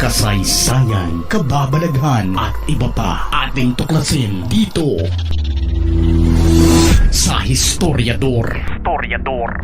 kasaysayan, kababalaghan at iba pa ating tuklasin dito sa Historiador. Historiador.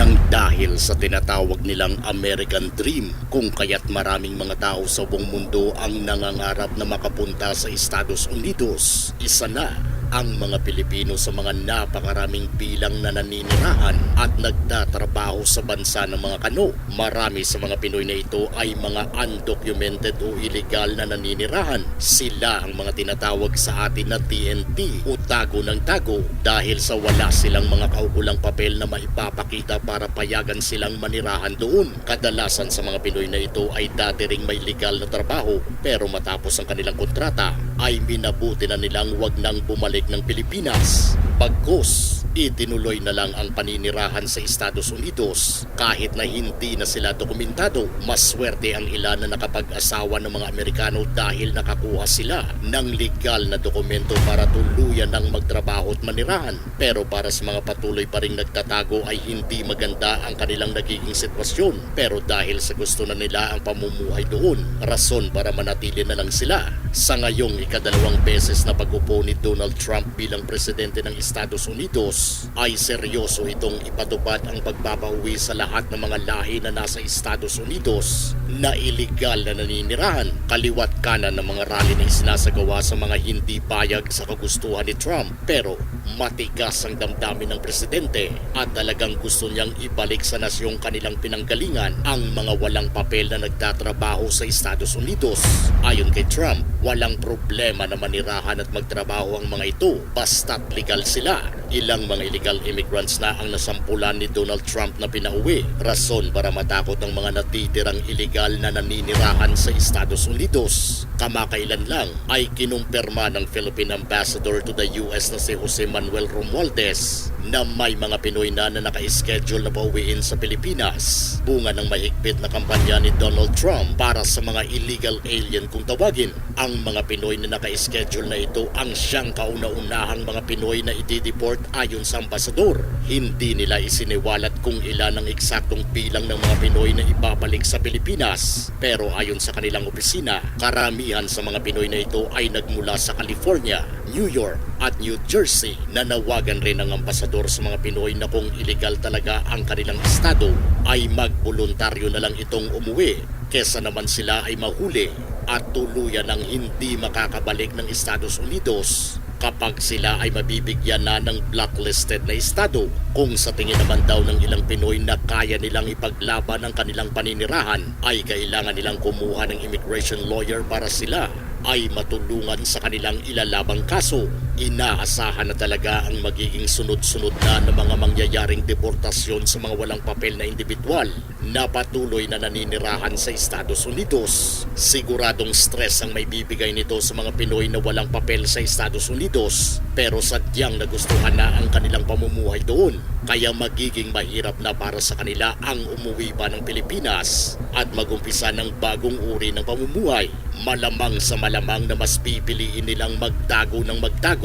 Nang dahil sa tinatawag nilang American Dream kung kaya't maraming mga tao sa buong mundo ang nangangarap na makapunta sa Estados Unidos. Isa na ang mga Pilipino sa mga napakaraming bilang na naninirahan at nagtatrabaho sa bansa ng mga kano. Marami sa mga Pinoy na ito ay mga undocumented o illegal na naninirahan. Sila ang mga tinatawag sa atin na TNT o tago ng tago dahil sa wala silang mga kaukulang papel na maipapakita para payagan silang manirahan doon. Kadalasan sa mga Pinoy na ito ay dati ring may legal na trabaho pero matapos ang kanilang kontrata ay minabuti na nilang wag nang bumalik ng Pilipinas. Bagkus, itinuloy na lang ang paninirahan sa Estados Unidos kahit na hindi na sila dokumentado. Maswerte ang ilan na nakapag-asawa ng mga Amerikano dahil nakakuha sila ng legal na dokumento para tuluyan ng magtrabaho at manirahan. Pero para sa mga patuloy pa rin nagtatago ay hindi maganda ang kanilang nagiging sitwasyon. Pero dahil sa gusto na nila ang pamumuhay doon, rason para manatili na lang sila. Sa ngayong ikadalawang beses na pag-upo ni Donald Trump bilang presidente ng Estados Unidos, ay seryoso itong ipatupad ang pagbabawi sa lahat ng mga lahi na nasa Estados Unidos na iligal na naninirahan. Kaliwat kanan ng mga rally na isinasagawa sa mga hindi payag sa kagustuhan ni Trump. Pero matigas ang damdamin ng presidente at talagang gusto niyang ibalik sa nasyong kanilang pinanggalingan ang mga walang papel na nagtatrabaho sa Estados Unidos. Ayon kay Trump, walang problema na manirahan at magtrabaho ang mga ito basta't legal sila. Ilang mga illegal immigrants na ang nasampulan ni Donald Trump na pinauwi. Rason para matakot ang mga natitirang illegal na naninirahan sa Estados Unidos. Kamakailan lang ay kinumpirma ng Philippine Ambassador to the US na si Jose Manuel Romualdez na may mga Pinoy na na naka-schedule na pauwiin sa Pilipinas. Bunga ng mahigpit na kampanya ni Donald Trump para sa mga illegal alien kung tawagin. Ang mga Pinoy na naka-schedule na ito ang siyang kauna-unahang mga Pinoy na itideport ayon sa ambasador. Hindi nila isiniwalat kung ilan ang eksaktong bilang ng mga Pinoy na ibabalik sa Pilipinas. Pero ayon sa kanilang opisina, karamihan sa mga Pinoy na ito ay nagmula sa California, New York at New Jersey. Nanawagan rin ng ambasador sa mga Pinoy na kung illegal talaga ang kanilang estado ay magboluntaryo na lang itong umuwi kesa naman sila ay mahuli at tuluyan ng hindi makakabalik ng Estados Unidos kapag sila ay mabibigyan na ng blacklisted na estado kung sa tingin naman daw ng ilang Pinoy na kaya nilang ipaglaban ang kanilang paninirahan ay kailangan nilang kumuha ng immigration lawyer para sila ay matulungan sa kanilang ilalabang kaso. Inaasahan na talaga ang magiging sunod-sunod na ng mga mangyayaring deportasyon sa mga walang papel na individual na patuloy na naninirahan sa Estados Unidos. Siguradong stress ang may bibigay nito sa mga Pinoy na walang papel sa Estados Unidos pero sadyang nagustuhan na ang kanilang pamumuhay doon. Kaya magiging mahirap na para sa kanila ang umuwi pa ng Pilipinas at magumpisa ng bagong uri ng pamumuhay. Malamang sa malamang na mas pipiliin nilang magtago ng magtago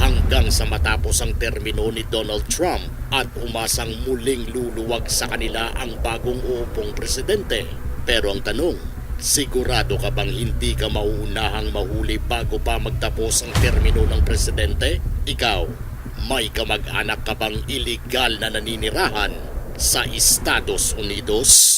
hanggang sa matapos ang termino ni Donald Trump at umasang muling luluwag sa kanila ang bagong uupong presidente. Pero ang tanong, sigurado ka bang hindi ka mauunahang mahuli bago pa magtapos ang termino ng presidente? Ikaw, may kamag-anak ka bang illegal na naninirahan sa Estados Unidos?